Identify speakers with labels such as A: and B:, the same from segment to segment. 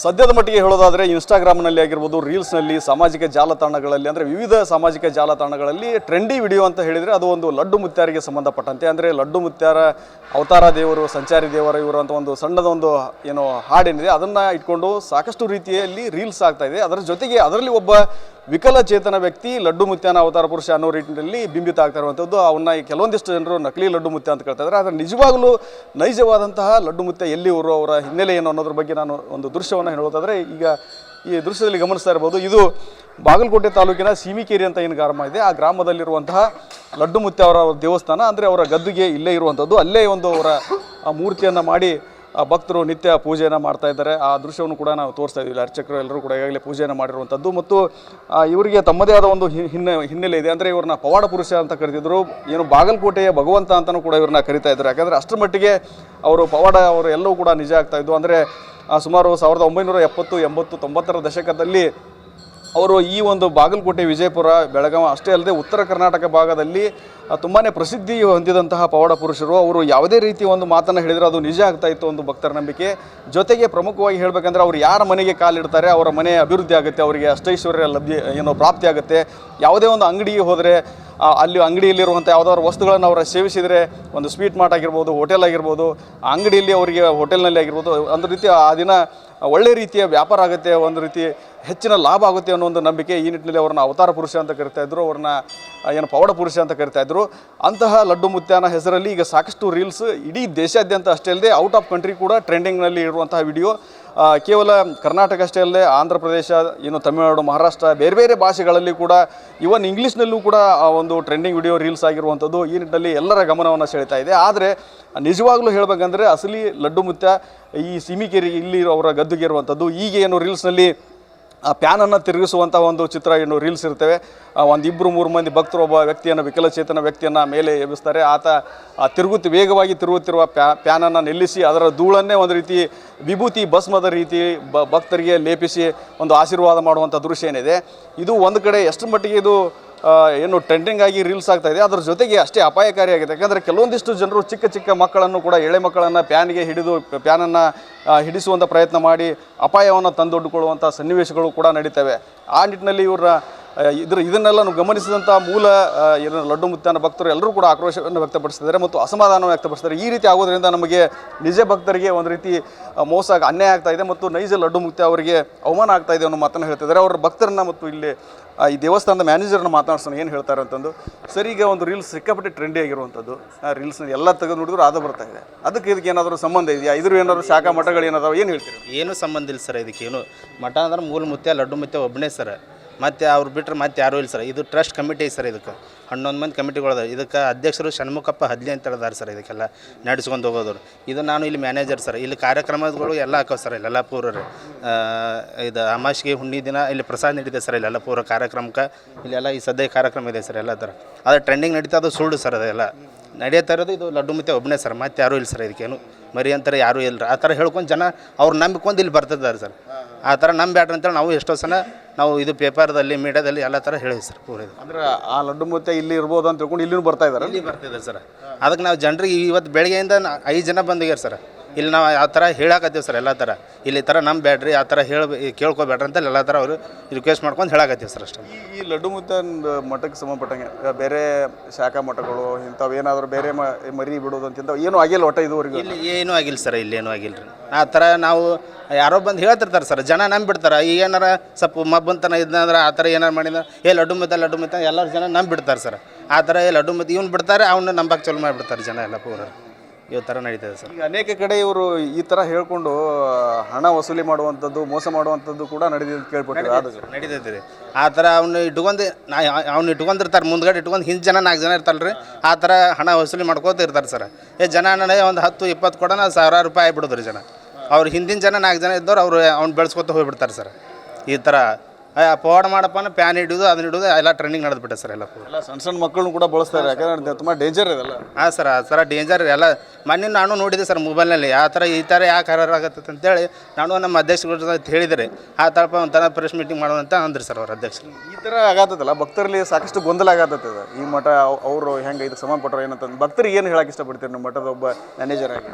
A: ಸದ್ಯದ ಮಟ್ಟಿಗೆ ಹೇಳೋದಾದರೆ ಇನ್ಸ್ಟಾಗ್ರಾಮ್ನಲ್ಲಿ ಆಗಿರ್ಬೋದು ರೀಲ್ಸ್ನಲ್ಲಿ ಸಾಮಾಜಿಕ ಜಾಲತಾಣಗಳಲ್ಲಿ, ಅಂದರೆ ವಿವಿಧ ಸಾಮಾಜಿಕ ಜಾಲತಾಣಗಳಲ್ಲಿ ಟ್ರೆಂಡಿ ವಿಡಿಯೋ ಅಂತ ಹೇಳಿದರೆ ಅದು ಒಂದು ಲಡ್ಡು ಮುತ್ಯಾರಿಗೆ ಸಂಬಂಧಪಟ್ಟಂತೆ. ಅಂದರೆ ಲಡ್ಡು ಮುತ್ಯಾರ, ಅವತಾರ ದೇವರು, ಸಂಚಾರಿ ದೇವರ ಇವರು ಒಂದು ಸಣ್ಣದ ಒಂದು, ಏನು ಹಾಡೇನಿದೆ. ಅದನ್ನು ಇಟ್ಕೊಂಡು ಸಾಕಷ್ಟು ರೀತಿಯಲ್ಲಿ ರೀಲ್ಸ್ ಆಗ್ತಾ ಇದೆ. ಅದರ ಜೊತೆಗೆ ಅದರಲ್ಲಿ ಒಬ್ಬ ವಿಕಲಚೇತನ ವ್ಯಕ್ತಿ, ಲಡ್ಡು ಮುತ್ಯಾನ ಅವತಾರ ಪುರುಷ ಅನ್ನೋ ರೀತಿಯಲ್ಲಿ ಬಿಂಬಿತ ಆಗ್ತಾ ಇರುವಂಥದ್ದು ಅವನ್ನ ಕೆಲವೊಂದಿಷ್ಟು ಜನರು ನಕಲಿ ಲಡ್ಡು ಮುತ್ಯ ಅಂತ ಕೇಳ್ತಾ ಇದ್ದಾರೆ. ಆದರೆ ನಿಜವಾಗಲೂ ನೈಜವಾದಂತಹ ಲಡ್ಡು ಮುತ್ಯ ಎಲ್ಲಿ ಇವರು ಅವರ ಹಿನ್ನೆಲೆ ಏನು ಅನ್ನೋದ್ರ ಬಗ್ಗೆ ನಾನು ಒಂದು ದೃಶ್ಯವನ್ನು ಹೇಳೋದಾದರೆ, ಈಗ ಈ ದೃಶ್ಯದಲ್ಲಿ ಗಮನಿಸ್ತಾ ಇರ್ಬೋದು, ಇದು ಬಾಗಲಕೋಟೆ ತಾಲೂಕಿನ ಸೀಮಿಕೇರಿ ಅಂತ ಏನು ಗ್ರಾಮ ಇದೆ. ಆ ಗ್ರಾಮದಲ್ಲಿರುವಂತಹ ಲಡ್ಡು ಮುತ್ಯ ಅವರ ದೇವಸ್ಥಾನ, ಅಂದರೆ ಅವರ ಗದ್ದುಗೆ ಇಲ್ಲೇ ಇರುವಂಥದ್ದು. ಅಲ್ಲೇ ಒಂದು ಅವರ ಮೂರ್ತಿಯನ್ನು ಮಾಡಿ ಭಕ್ತರು ನಿತ್ಯ ಪೂಜೆಯನ್ನು ಮಾಡ್ತಾ ಇದ್ದಾರೆ. ಆ ದೃಶ್ಯವನ್ನು ಕೂಡ ನಾವು ತೋರಿಸ್ತಾ ಇದ್ದೀವಿ. ಅರ್ಚಕರು ಎಲ್ಲರೂ ಕೂಡ ಈಗಾಗಲೇ ಪೂಜೆಯನ್ನು ಮಾಡಿರುವಂಥದ್ದು ಮತ್ತು ಇವರಿಗೆ ತಮ್ಮದೇ ಆದ ಒಂದು ಹಿನ್ನೆ, ಹಿನ್ನೆಲೆ ಇದೆ. ಅಂದರೆ ಇವ್ರನ್ನ ಪವಾಡ ಪುರುಷ ಅಂತ ಕರಿತಿದ್ರು ಏನು ಬಾಗಲಕೋಟೆಯ ಭಗವಂತ ಅಂತಲೂ ಕೂಡ ಇವ್ರನ್ನ ಕರಿತಾ ಇದ್ದಾರೆ. ಯಾಕಂದರೆ ಅಷ್ಟರ ಮಟ್ಟಿಗೆ ಅವರು ಪವಾಡ ಅವರು ಎಲ್ಲವೂ ಕೂಡ ನಿಜ ಆಗ್ತಾ ಇದ್ದು. ಅಂದರೆ ಸುಮಾರು ಸಾವಿರದ ಒಂಬೈನೂರ ಎಪ್ಪತ್ತು, ಎಂಬತ್ತು, ತೊಂಬತ್ತರ ದಶಕದಲ್ಲಿ ಅವರು ಈ ಒಂದು ಬಾಗಲಕೋಟೆ ವಿಜಯಪುರ ಬೆಳಗಾವಿ ಅಷ್ಟೇ ಅಲ್ಲದೆ ಉತ್ತರ ಕರ್ನಾಟಕ ಭಾಗದಲ್ಲಿ ತುಂಬಾ ಪ್ರಸಿದ್ಧಿ ಹೊಂದಿದಂತಹ ಪವಾಡ ಪುರುಷರು. ಅವರು ಯಾವುದೇ ರೀತಿ ಒಂದು ಮಾತನ್ನು ಹೇಳಿದರೆ ಅದು ನಿಜ ಆಗ್ತಾ ಇತ್ತು ಒಂದು ಭಕ್ತರ ನಂಬಿಕೆ. ಜೊತೆಗೆ ಪ್ರಮುಖವಾಗಿ ಹೇಳಬೇಕಂದ್ರೆ ಅವರು ಯಾರ ಮನೆಗೆ ಕಾಲಿಡ್ತಾರೆ, ಅವರ ಮನೆ ಅಭಿವೃದ್ಧಿ ಆಗುತ್ತೆ, ಅವರಿಗೆ ಅಷ್ಟೈಶ್ವರ್ಯ ಲಭ್ಯ, ಏನೋ ಪ್ರಾಪ್ತಿ ಆಗುತ್ತೆ. ಯಾವುದೇ ಒಂದು ಅಂಗಡಿಗೆ ಹೋದರೆ ಅಲ್ಲಿ ಅಂಗಡಿಯಲ್ಲಿರುವಂಥ ಯಾವುದಾದ್ರು ವಸ್ತುಗಳನ್ನು ಅವರ ಸೇವಿಸಿದರೆ, ಒಂದು ಸ್ವೀಟ್ ಮಾರ್ಟ್ ಆಗಿರ್ಬೋದು, ಹೋಟೆಲ್ ಆಗಿರ್ಬೋದು ಅಂಗಡಿಯಲ್ಲಿ ಅವರಿಗೆ ಹೋಟೆಲ್ನಲ್ಲಿ ಆಗಿರ್ಬೋದು, ಒಂದು ರೀತಿ ಆ ದಿನ ಒಳ್ಳೆ ರೀತಿಯ ವ್ಯಾಪಾರ ಆಗುತ್ತೆ, ಒಂದು ರೀತಿ ಹೆಚ್ಚಿನ ಲಾಭ ಆಗುತ್ತೆ ಅನ್ನೋ ಒಂದು ನಂಬಿಕೆ ಈ ನಿಟ್ಟಿನಲ್ಲಿ ಅವ್ರನ್ನ ಅವತಾರ ಪುರುಷ ಅಂತ ಕರಿತಾ ಇದ್ರು, ಅವ್ರನ್ನ ಏನು ಪವಾಡ ಪುರುಷ ಅಂತ ಕರಿತಾ ಇದ್ರು. ಅಂತಹ ಲಡ್ಡು ಮುತ್ಯಾನ ಹೆಸರಲ್ಲಿ ಈಗ ಸಾಕಷ್ಟು ರೀಲ್ಸ್ ಇಡೀ ದೇಶಾದ್ಯಂತ ಅಷ್ಟೇ ಅಲ್ಲದೆ ಔಟ್ ಆಫ್ ಕಂಟ್ರಿ ಕೂಡ ಟ್ರೆಂಡಿಂಗ್ನಲ್ಲಿ ಇರುವಂತಹ ವಿಡಿಯೋ. ಕೇವಲ ಕರ್ನಾಟಕ ಅಷ್ಟೇ ಅಲ್ಲದೆ ಆಂಧ್ರ ಪ್ರದೇಶ ಏನು ತಮಿಳುನಾಡು, ಮಹಾರಾಷ್ಟ್ರ, ಬೇರೆ ಬೇರೆ ಭಾಷೆಗಳಲ್ಲಿ ಕೂಡ ಇವನ್ ಇಂಗ್ಲೀಷ್ನಲ್ಲೂ ಕೂಡ ಆ ಒಂದು ಟ್ರೆಂಡಿಂಗ್ ವಿಡಿಯೋ ರೀಲ್ಸ್ ಆಗಿರುವಂಥದ್ದು ಈ ನಿಟ್ಟಿನಲ್ಲಿ ಎಲ್ಲರ ಗಮನವನ್ನು ಸೆಳಿತಾ ಇದೆ. ಆದರೆ ನಿಜವಾಗ್ಲೂ ಹೇಳಬೇಕಂದ್ರೆ ಅಸಲಿ ಲಡ್ಡು ಮುತ್ಯ ಈ ಸಿಮಿಕೇರಿ ಇಲ್ಲಿ ಅವರ ಗದ್ದುಗೆ ಇರುವಂಥದ್ದು ಈಗ ಏನು ರೀಲ್ಸ್ನಲ್ಲಿ ಪ್ಯಾನನ್ನು ತಿರುಗಿಸುವಂಥ ಒಂದು ಚಿತ್ರ ಏನು ರೀಲ್ಸ್ ಇರ್ತವೆ. ಒಂದು ಇಬ್ಬರು ಮೂರು ಮಂದಿ ಭಕ್ತರು ಒಬ್ಬ ವ್ಯಕ್ತಿಯನ್ನು ವಿಕಲಚೇತನ ವ್ಯಕ್ತಿಯನ್ನು ಮೇಲೆ ಎಬ್ಬಿಸ್ತಾರೆ. ಆತ ತಿರುಗುತ್ತ ವೇಗವಾಗಿ ತಿರುಗುತ್ತಿರುವ ಪ್ಯಾ, ಪ್ಯಾನನ್ನು ನಿಲ್ಲಿಸಿ ಅದರ ಧೂಳನ್ನೇ ಒಂದು ರೀತಿ ವಿಭೂತಿ ಭಸ್ಮದ ರೀತಿ ಭಕ್ತರಿಗೆ ಲೇಪಿಸಿ ಒಂದು ಆಶೀರ್ವಾದ ಮಾಡುವಂಥ ದೃಶ್ಯ ಏನಿದೆ. ಇದು ಒಂದು ಕಡೆ ಎಷ್ಟು ಮಟ್ಟಿಗೆ ಇದು ಏನು ಟ್ರೆಂಡಿಂಗ್ ಆಗಿ ರೀಲ್ಸ್ ಆಗ್ತಾ ಇದೆ. ಅದ್ರ ಜೊತೆಗೆ ಅಷ್ಟೇ ಅಪಾಯಕಾರಿಯಾಗಿದೆ. ಯಾಕಂದರೆ ಕೆಲವೊಂದಿಷ್ಟು ಜನರು ಚಿಕ್ಕ ಚಿಕ್ಕ ಮಕ್ಕಳನ್ನು ಕೂಡ, ಎಳೆ ಮಕ್ಕಳನ್ನು ಪ್ಯಾನ್ಗೆ ಹಿಡಿದು ಪ್ಯಾನನ್ನು ಹಿಡಿಸುವಂಥ ಪ್ರಯತ್ನ ಮಾಡಿ ಅಪಾಯವನ್ನು ತಂದೊಡ್ಡುಕೊಳ್ಳುವಂಥ ಸನ್ನಿವೇಶಗಳು ಕೂಡ ನಡೀತವೆ. ಆ ನಿಟ್ಟಿನಲ್ಲಿ ಇವರ ಇದ್ರ ಇದನ್ನೆಲ್ಲ ಗಮನಿಸಿದಂಥ ಮೂಲ ಏನೋ ಲಡ್ಡು ಮುತ್ತಾನ ಭಕ್ತರು ಎಲ್ಲರೂ ಕೂಡ ಆಕ್ರೋಶವನ್ನು ವ್ಯಕ್ತಪಡಿಸ್ತಿದ್ದಾರೆ ಮತ್ತು ಅಸಮಾಧಾನ ವ್ಯಕ್ತಪಡಿಸ್ತಾರೆ ಈ ರೀತಿ ಆಗೋದ್ರಿಂದ ನಮಗೆ ನಿಜ ಭಕ್ತರಿಗೆ ಒಂದು ರೀತಿ ಮೋಸ ಅನ್ಯಾಯ ಆಗ್ತಾ ಇದೆ ಮತ್ತು ನೈಜ ಲಡ್ಡು ಮುತ್ಯ ಅವರಿಗೆ ಅವಮಾನ ಆಗ್ತಾ ಇದೆ ಅನ್ನೋ ಮಾತನ್ನು ಹೇಳ್ತಿದ್ದಾರೆ. ಅವರ ಭಕ್ತರನ್ನ ಮತ್ತು ಇಲ್ಲಿ ಈ ದೇವಸ್ಥಾನದ ಮ್ಯಾನೇಜರ್ನ ಮಾತನಾಡ್ಸೋಣ. ಏನು ಹೇಳ್ತಾರೆ ಅಂತಂದು, ಸರಿ, ಈಗ ಒಂದು ರೀಲ್ಸ್ ಸಿಕ್ಕಾಪಟ್ಟೆ ಟ್ರೆಂಡಿ ಆಗಿರುವಂಥದ್ದು. ಆ, ರೀಲ್ಸ್ನ ಎಲ್ಲ ತೆಗೆದು ನೋಡಿದ್ರು ಅದು ಬರ್ತಾ ಇದೆ. ಅದಕ್ಕೆ ಇದಕ್ಕೆ ಏನಾದರೂ ಸಂಬಂಧ ಇದೆಯಾ? ಇದ್ರ ಏನಾದರೂ ಶಾಖಾ ಮಠಗಳು ಏನಾದಾವ? ಏನು ಹೇಳ್ತೀರಿ?
B: ಏನು ಸಂಬಂಧ ಇಲ್ಲ ಸರ್, ಇದಕ್ಕೇನು. ಮಠ ಅಂದ್ರೆ ಮೂಲ ಮುತ್ಯ, ಲಡ್ಡು ಮುತ್ಯ ಒಬ್ಬನೇ ಸರ್. ಮತ್ತು ಅವ್ರು ಬಿಟ್ಟರೆ ಮತ್ತೆ ಯಾರೂ ಇಲ್ಲ ಸರ್. ಇದು ಟ್ರಸ್ಟ್ ಕಮಿಟಿ ಸರ್ ಇದಕ್ಕೆ. ಹನ್ನೊಂದು ಮಂದಿ ಕಮಿಟಿಗಳದ ಇದಕ್ಕೆ ಅಧ್ಯಕ್ಷರು ಷಣ್ಮುಖಪ್ಪ ಹದ್ಲಿ ಅಂತ ಹೇಳಿದಾರೆ ಸರ್ ಇದಕ್ಕೆಲ್ಲ ನಡೆಸ್ಕೊಂಡು ಹೋಗೋದವ್ರು. ಇದು ನಾನು ಇಲ್ಲಿ ಮ್ಯಾನೇಜರ್ ಸರ್. ಇಲ್ಲಿ ಕಾರ್ಯಕ್ರಮಗಳು ಎಲ್ಲ ಹಾಕೋ ಸರ್ ಇಲ್ಲೆಲ್ಲ ಪೂರ್ವರು. ಇದು ಅಮಾಶಿಗೆ ಹುಣ್ಣಿ ದಿನ ಇಲ್ಲಿ ಪ್ರಸಾದ ನಡೀತದೆ ಸರ್ ಇಲ್ಲೆಲ್ಲ ಪೂರ ಕಾರ್ಯಕ್ರಮಕ್ಕೆ. ಇಲ್ಲೆಲ್ಲ ಈ ಸದ್ಯ ಕಾರ್ಯಕ್ರಮ ಇದೆ ಸರ್ ಎಲ್ಲ ಥರ. ಅದು ಟ್ರೆಂಡಿಂಗ್ ನಡೀತಾ ಅದು ಸುಳ್ಳು ಸರ್ ಅದೆಲ್ಲ. ನಡೆಯುತ್ತಾ ಇರೋದು ಇದು ಲಡ್ಡು ಮತ್ತೆ ಒಬ್ಬನೇ ಸರ್. ಮತ್ತೆ ಯಾರೂ ಇಲ್ಲ ಸರ್ ಇದಕ್ಕೇನು. ಮರಿ ಅಂತಾರೆ ಯಾರೂ ಇಲ್ಲ ಆ ಥರ ಹೇಳ್ಕೊಂಡು ಜನ ಅವ್ರು ನಂಬಿಕೊಂಡು ಇಲ್ಲಿ ಬರ್ತಿದ್ದಾರೆ ಸರ್. ಆ ಥರ ನಂಬ್ಯಾಡ್ರಿ ಅಂತೇಳಿ ನಾವು ಎಷ್ಟೋ ಸಲ ನಾವು ಇದು ಪೇಪರ್ದಲ್ಲಿ ಮೀಡಿಯಾದಲ್ಲಿ ಎಲ್ಲ ಥರ ಹೇಳಿದ್ವಿ ಸರ್. ಪೂರ
A: ಅಂದ್ರೆ ಆ ಲಡ್ಡು ಮುತ್ತೆ ಇಲ್ಲಿ ಇರ್ಬೋದು ಅಂತ ತಿಳ್ಕೊಂಡು ಇಲ್ಲಿನೂ ಬರ್ತಾ ಇದ್ದಾರೆ
B: ಇಲ್ಲಿ ಬರ್ತಿದ್ದಾರೆ ಸರ್. ಅದಕ್ಕೆ ನಾವು ಜನರಿಗೆ ಇವತ್ತು ಬೆಳಗ್ಗೆಯಿಂದ ಐದು ಜನ ಬಂದಿದ್ದಾರೆ ಸರ್. ಇಲ್ಲಿ ನಾವು ಆ ಥರ ಹೇಳಾಕತ್ತೀವಿ ಸರ್ ಎಲ್ಲ ಥರ. ಇಲ್ಲಿ ಥರ ನಂಬ್ಯಾಡ್ರಿ ಆ ಥರ ಹೇಳ ಕೇಳ್ಕೊಬೇಡ್ರಿ ಅಂತ ಎಲ್ಲ ಥರ ಅವರು ರಿಕ್ವೆಸ್ಟ್ ಮಾಡ್ಕೊಂಡು ಹೇಳಾಕತ್ತೀವಿ ಸರ್ ಅಷ್ಟೇ.
A: ಈ- ಈ ಲಡ್ಡು ಮುತ್ತನ್ ಮಠಕ್ಕೆ ಸಂಬಂಧಪಟ್ಟಂಗೆ ಈಗ ಬೇರೆ ಶಾಖಾ ಮಠಗಳು ಇಂಥವು ಏನಾದರೂ ಬೇರೆ ಮ ಮರಿ ಬಿಡೋದು ಅಂತ ಇಂಥವು ಏನೂ ಆಗಿಲ್ಲ ಒಟ್ಟ ಇದುವರೆಗೂ?
B: ಇಲ್ಲಿ ಏನೂ ಆಗಿಲ್ಲ ಸರ್ ಇಲ್ಲಿ ಏನೂ ಆಗಿಲ್ಲ ರೀ ಆ ಥರ ನಾವು ಯಾರೋ ಬಂದು ಹೇಳ್ತಿರ್ತಾರೆ ಸರ್ ಜನ ನಂಬಿಡ್ತಾರೆ. ಈಗ ಏನಾರ ಸ್ವಲ್ಪ ಮಬ್ಬಂತನ ಇದ್ನಂದ್ರೆ ಆ ಥರ ಏನಾರು ಮಾಡಿದ್ರೆ ಏ ಲಡ್ಡು ಮಿತ್ತ ಲಡ್ಡು ಮಿತ್ತ ಎಲ್ಲರೂ ಜನ ನಂಬಿಡ್ತಾರೆ ಸರ್. ಆ ಥರ ಏ ಲಡ್ಡು ಮಿತ್ತ ಇವ್ನು ಬಿಡ್ತಾರೆ ಅವನ್ನ ನಂಬಕ್ಕೆ ಚಲೋ ಮಾಡಿಬಿಡ್ತಾರೆ ಜನ ಎಲ್ಲ ಪೂರ. ಈ ಥರ ನಡೀತದೆ ಸರ್.
A: ಈಗ ಅನೇಕ ಕಡೆ ಇವರು ಈ ಥರ ಹೇಳ್ಕೊಂಡು ಹಣ ವಸೂಲಿ ಮಾಡುವಂಥದ್ದು ಮೋಸ ಮಾಡುವಂಥದ್ದು ಕೂಡ ನಡೆದಿದೆ ಅಂತ ಕೇಳ್ಬಿಟ್ಟು ಅದು
B: ನಡೀತೈತೆ ರೀ. ಆ ಥರ ಅವ್ನು ಇಟ್ಕೊಂಡು ನಾ ಅವ್ನು ಇಟ್ಕೊಂಡಿರ್ತಾರೆ ಮುಂದ್ಗಡೆ ಇಟ್ಕೊಂಡು ಹಿಂದೆ ಜನ ನಾಲ್ಕು ಜನ ಇರ್ತಾರಲ್ಲ ರೀ ಆ ಥರ ಹಣ ವಸೂಲಿ ಮಾಡ್ಕೋತ ಇರ್ತಾರೆ ಸರ್. ಏ ಜನ ನನಗೆ ಒಂದು ಹತ್ತು ಇಪ್ಪತ್ತು ಕೊಡೋಣ ಸಾವಿರಾರು ರೂಪಾಯಿ ಆಗಿಬಿಡೋದು ರೀ ಜನ. ಅವ್ರು ಹಿಂದಿನ ಜನ ನಾಲ್ಕು ಜನ ಇದ್ದವ್ರು ಅವರು ಅವ್ನು ಬೆಳೆಸ್ಕೊತ ಹೋಗ್ಬಿಡ್ತಾರೆ ಸರ್. ಈ ಥರ ಪವಾಡ ಮಾಡಪ್ಪ ಪ್ಯಾನ್ ಹಿಡಿದು ಅದನ್ನ ಹಿಡಿದು ಎಲ್ಲ ಟ್ರೈನಿಂಗ್ ನಡೆದ್ಬಿಟ್ಟೆ ಸರ್ ಎಲ್ಲ
A: ಸಣ್ಣ ಸಣ್ಣ ಮಕ್ಕಳನ್ನು ಕೂಡ ಬಳಸ್ತಾರೆ ಯಾಕಂದ್ರೆ ತುಂಬ ಡೇಂಜರ್ ಇದೆಲ್ಲ
B: ಹಾಂ ಸರ್ ಆ ಥರ ಡೇಂಜರ್ ಎಲ್ಲ ಮೊನ್ನೆ ನಾನು ನೋಡಿದೆ ಸರ್ ಮೊಬೈಲ್ನಲ್ಲಿ ಆ ಥರ ಈ ಥರ ಯಾಕೆ ಹರರ್ ಆಗತ್ತೆ ಅಂತೇಳಿ ನಾನು ನಮ್ಮ ಅಧ್ಯಕ್ಷರ ಜೊತೆ ಹೇಳಿದರೆ ಆ ಥರಪ್ಪ ಒಂಥರ ಪ್ರೆಸ್ ಮೀಟಿಂಗ್ ಮಾಡೋಣ ಅಂತ ಅಂದ್ರಿ ಸರ್ ಅವ್ರ ಅಧ್ಯಕ್ಷರು.
A: ಈ ಥರ ಆಗತ್ತಲ್ಲ ಭಕ್ತರಲ್ಲಿ ಸಾಕಷ್ಟು ಗೊಂದಲ ಆಗತ್ತೆ ಈ ಮಠ ಅವರು ಹೆಂಗೆ ಇದಕ್ಕೆ ಸಂಬಂಧಪಟ್ಟರು ಏನಂತ ಭಕ್ತರಿಗೆ ಏನು ಹೇಳಕ್ಕೆ ಇಷ್ಟಪಡ್ತೀರಿ? ನಮ್ಮ ಮಠದ ಒಬ್ಬ ಮ್ಯಾನೇಜರ್ ಆಗಿ.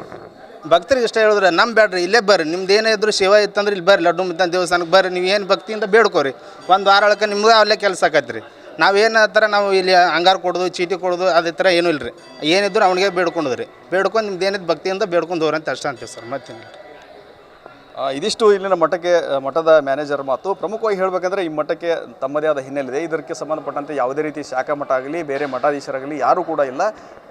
B: ಭಕ್ತರಿಗೆ ಇಷ್ಟ ಹೇಳಿದ್ರೆ ನಮ್ಮ ಬೇಡ್ರಿ ಇಲ್ಲೇ ಬರ್ರಿ ನಿಮ್ದು ಏನೇ ಇದ್ರು ಸೇವಾ ಇತ್ತಂದ್ರೆ ಇಲ್ಲಿ ಬರ್ರಿ ಲಡ್ಡು ಮುದ್ದಾನ ದೇವಸ್ಥಾನಕ್ಕೆ ಬರ್ರಿ ನೀವು ಏನು ಭಕ್ತಿಯಿಂದ ಬೇಡ್ಕೋರಿ. ಒಂದು ವಾರ ಒಳಗೆ ನಿಮ್ಗೆ ಅಲ್ಲೇ ಕೆಲಸ ಆಕತ್ರಿ. ನಾವೇನು ಥರ ನಾವು ಇಲ್ಲಿ ಅಂಗಾರ ಕೊಡೋದು ಚೀಟಿ ಕೊಡೋದು ಅದೇ ಥರ ಏನೂ ಇಲ್ಲ ರೀ ಏನಿದ್ರು ಅವನಿಗೆ ಬೇಡ್ಕೊಂಡ್ರಿ ರೀ ಬೇಡ್ಕೊಂಡು ನಿಮ್ದು ಏನಿದ್ದು ಭಕ್ತಿಯಿಂದ ಬೇಡ್ಕೊಂಡು ಹೋಗ್ರಿ ಅಂತ ಅಷ್ಟೇ ಅಂತೀವಿ ಸರ್. ಮತ್ತೇನು
A: ಆ, ಇದಿಷ್ಟು ಇಲ್ಲಿನ ಮಠಕ್ಕೆ ಮಠದ ಮ್ಯಾನೇಜರ್ ಮಾತು. ಪ್ರಮುಖವಾಗಿ ಹೇಳಬೇಕಂದ್ರೆ ಈ ಮಠಕ್ಕೆ ತಮ್ಮದೇ ಆದ ಹಿನ್ನೆಲೆ ಇದೆ ಇದಕ್ಕೆ ಸಂಬಂಧಪಟ್ಟಂತೆ ಯಾವುದೇ ರೀತಿ ಶಾಖಾ ಮಠ ಆಗಲಿ, ಬೇರೆ ಮಠಾಧೀಶರಾಗಲಿ ಯಾರೂ ಕೂಡ ಇಲ್ಲ.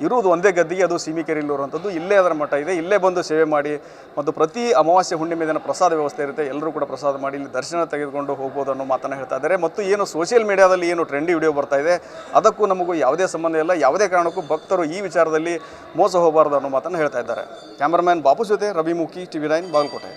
A: ಇರುವುದು ಒಂದೇ ಗದ್ದಿಗೆ, ಅದು ಸೀಮಿಕೆರೆಯಲ್ಲಿರುವಂಥದ್ದು. ಇಲ್ಲೇ ಅದರ ಮಠ ಇದೆ. ಇಲ್ಲೇ ಬಂದು ಸೇವೆ ಮಾಡಿ ಮತ್ತು ಪ್ರತಿ ಅಮಾವಾಸ್ಯೆ ಹುಣ್ಣಿಮೆ ದಿನ ಪ್ರಸಾದ ವ್ಯವಸ್ಥೆ ಇರುತ್ತೆ. ಎಲ್ಲರೂ ಕೂಡ ಪ್ರಸಾದ ಮಾಡಿ ಇಲ್ಲಿ ದರ್ಶನ ತೆಗೆದುಕೊಂಡು ಹೋಗ್ಬೋದು ಅನ್ನೋ ಮಾತನ್ನು ಹೇಳ್ತಾ ಇದ್ದಾರೆ. ಮತ್ತು ಏನು ಸೋಷಿಯಲ್ ಮೀಡಿಯಾದಲ್ಲಿ ಏನು ಟ್ರೆಂಡಿ ವಿಡಿಯೋ ಬರ್ತಾ ಇದೆ, ಅದಕ್ಕೂ ನಮಗೂ ಯಾವುದೇ ಸಂಬಂಧ ಇಲ್ಲ. ಯಾವುದೇ ಕಾರಣಕ್ಕೂ ಭಕ್ತರು ಈ ವಿಚಾರದಲ್ಲಿ ಮೋಸ ಹೋಗಬಾರ್ದು ಅನ್ನೋ ಮಾತನ್ನು ಹೇಳ್ತಾ ಇದ್ದಾರೆ. ಕ್ಯಾಮರಾಮ್ಯಾನ್ ಬಾಪು ಜೊತೆ ರವಿಮುಖಿ, ಟಿವಿ ನೈನ್ ಬಾಗಲಕೋಟೆ.